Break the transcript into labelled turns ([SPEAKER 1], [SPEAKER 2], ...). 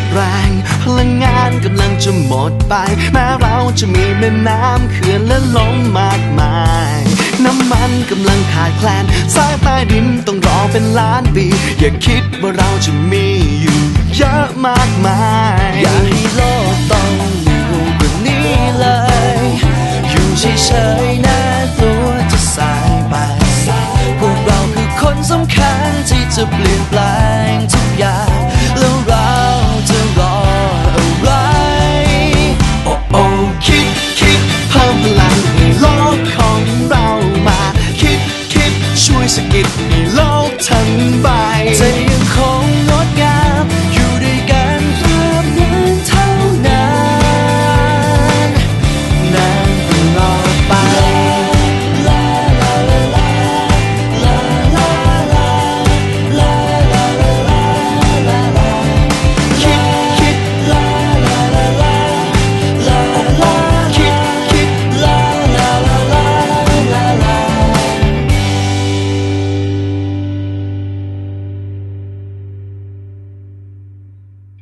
[SPEAKER 1] ดแรง พลังงานกำลังจะหมดไป แม้เราจะมีแม่น้ำเขื่อนและลมมากมาย น้ำมันกำลังขาดแคลนสายใต้ดินต้องรอเป็นล้านปี อย่าคิดว่าเราจะมีอยู่เยอะมากมาย อย่าให
[SPEAKER 2] ้โลกต้องอยู่แบบนี้เลย อยู่เฉยๆนะกลัวจะสายไป พวกเราคือคนสำคัญที่จะเปลี่ยนแปลง